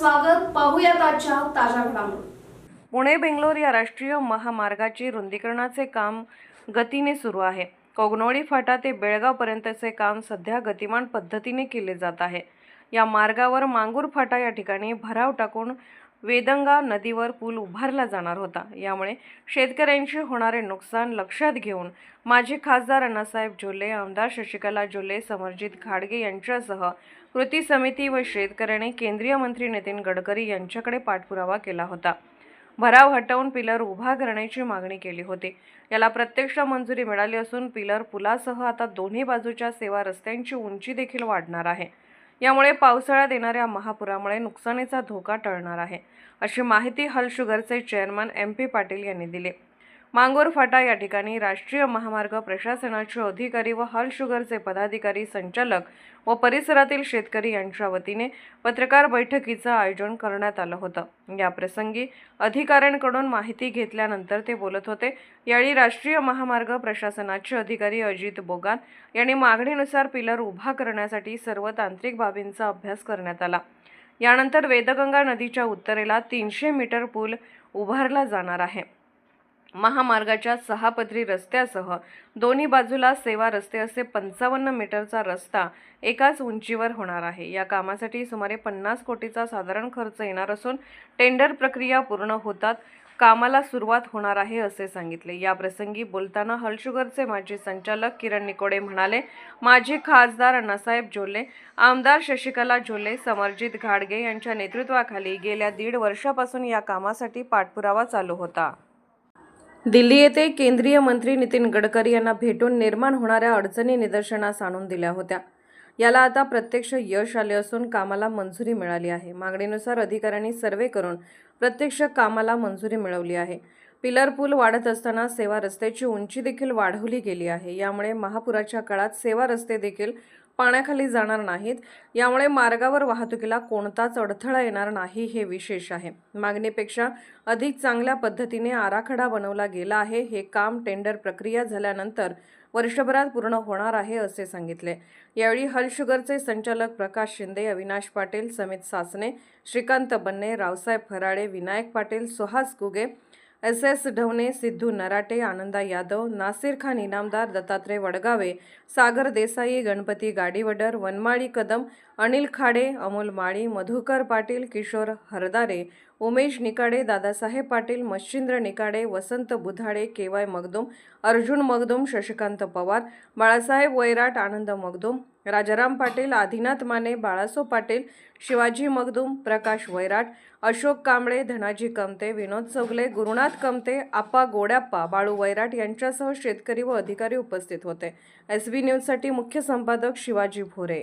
स्वागत. पाहूयात आजच्या ताज्या घडामोडी. पुणे बेंगलोर या राष्ट्रीय महामार्गाची रुंदीकरणाचे काम गतीने सुरू आहे. कोगनोळी फाटा ते बेळगावपर्यंतचे काम सध्या गतिमान पद्धतीने केले जात आहे. या मार्गावर मांगूर फाटा या ठिकाणी भराव टाकून वेदंगा नदीवर पूल उभारला जाणार होता. यामुळे शेतकऱ्यांचे होणारे नुकसान लक्षात घेऊन माजी खासदार अण्णासाहेब जोल्ले आमदार शशिकला जोल्ले समरजित घाडगे यांच्यासह कृती समिती व शेतकऱ्यांनी केंद्रीय मंत्री नितीन गडकरी यांच्याकडे पाठपुरावा केला होता. भराव हटवून पिलर उभा करण्याची मागणी केली होती. याला प्रत्यक्ष मंजुरी मिळाली असून पिलर पुलासह आता दोन्ही बाजूच्या सेवा रस्त्यांची उंची देखील वाढणार आहे. यामुळे पावसाळ्यात येणाऱ्या महापुरामुळे नुकसानीचा धोका टळणार आहे अशी माहिती हल शुगरचे चेअरमन एम पी पाटील यांनी दिली. मांगोर फाटा या ठिकाणी राष्ट्रीय महामार्ग प्रशासनाचे अधिकारी व हल शुगरचे पदाधिकारी संचालक व परिसरातील शेतकरी यांच्या वतीने पत्रकार बैठकीचं आयोजन करण्यात आलं होतं. या प्रसंगी अधिकाऱ्यांकडून माहिती घेतल्यानंतर ते बोलत होते यावेळी राष्ट्रीय महामार्ग प्रशासनाचे अधिकारी अजित बोगान यांनी मागणीनुसार पिलर उभा करण्यासाठी सर्व तांत्रिक बाबींचा अभ्यास करण्यात आला. यानंतर वेदगंगा नदीच्या उत्तरेला तीनशे मीटर पूल उभारला जाणार आहे. महामार्गाच्या सहा पदरी रस्त्यासह दोन्ही बाजूला सेवा रस्ते असे पंचावन्न मीटरचा रस्ता एकाच उंचीवर होणार आहे. या कामासाठी सुमारे पन्नास कोटीचा साधारण खर्च येणार असून टेंडर प्रक्रिया पूर्ण होतात कामाला सुरुवात होणार आहे असे सांगितले. या प्रसंगी बोलताना हलशुगरचे माजी संचालक किरण निकोडे म्हणाले माजी खासदार अण्णासाहेब झोले आमदार शशिकला झोले समरजित घाडगे यांच्या नेतृत्वाखाली गेल्या दीड वर्षापासून या कामासाठी पाठपुरावा चालू होता. दिल्ली येथे केंद्रीय मंत्री नितीन गडकरी यांना भेटून निर्माण होणाऱ्या अडचणी निदर्शनास आणून दिल्या होत्या. याला आता प्रत्यक्ष यश आले असून कामाला मंजुरी मिळाली आहे. मागणीनुसार अधिकाऱ्यांनी सर्वे करून प्रत्यक्ष कामाला मंजुरी मिळवली आहे. पिलर पूल वाढत असताना सेवा रस्त्याची उंची देखील वाढवली गेली आहे. यामुळे महापुराच्या काळात सेवा रस्ते देखील पाण्याखाली जाणार नाहीत. यामुळे मार्गावर वाहतुकीला कोणताच अडथळा येणार नाही हे विशेष आहे. मागणीपेक्षा अधिक चांगल्या पद्धतीने आराखडा बनवला गेला आहे. हे काम टेंडर प्रक्रिया झाल्यानंतर वर्षभरात पूर्ण होणार आहे असे सांगितले. यावेळी हल शुगरचे संचालक प्रकाश Shinde Avinash Patil Samit Sasane Shrikant Banne Raosaheb Farale Vinayak Patil Suhas Guge S S Dhavane Siddhu Narate Ananda Yadav Nasir Khan Inamdar Dattatray Vadgave Sagar Desai Ganpati Gadivadar Vanmali Kadam Anil Khade Amol Mali Madhukar Patil Kishor Hardare Umesh Nikade Dadasaheb Patil Machhindra Nikade Vasant Budhade K Y Magdum Arjun Magdum Shashikant Pawar Balasaheb Vairat Anand Magdum Rajaram Patil Adinath Mane Balaso Patil Shivaji Magdum Prakash Vairat Ashok Kamble Dhanaji Kamate Vinod Chougule Gurunath Kamate Appa Godyappa Balu Vairat यांच्यासह शेतकरी व अधिकारी उपस्थित होते. S बी न्यूजसाठी मुख्य संपादक शिवाजी भोरे.